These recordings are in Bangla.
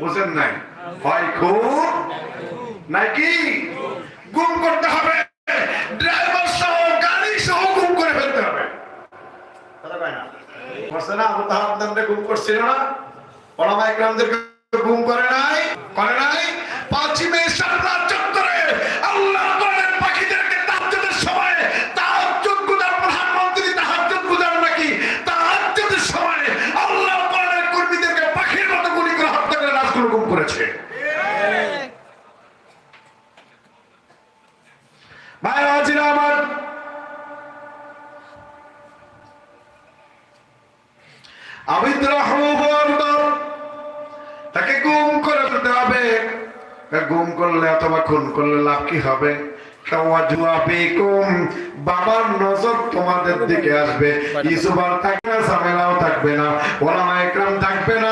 বুঝেন নাই। হয় খুব? নাকি গুম করতে হবে। ড্রাইভার সহ, গাড়ি সহ গুম করে ফেলতে হবে। না? গুম করছিল না। ওলামা ইকরামদেরকে গুম করে নাই। করে করেছে। আমার আবিদ তাকে গুম করে ফেলতে হবে। গুম করলে অথবা খুন করলে লাভ কি হবে? বাবার নজর তোমাদের দিকে আসবে। ইউসুফ আর থাকবে না ঝামেলাও থাকবে না ওলামা একরাম থাকবে না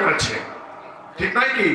করেছে। ঠিক নয় কি?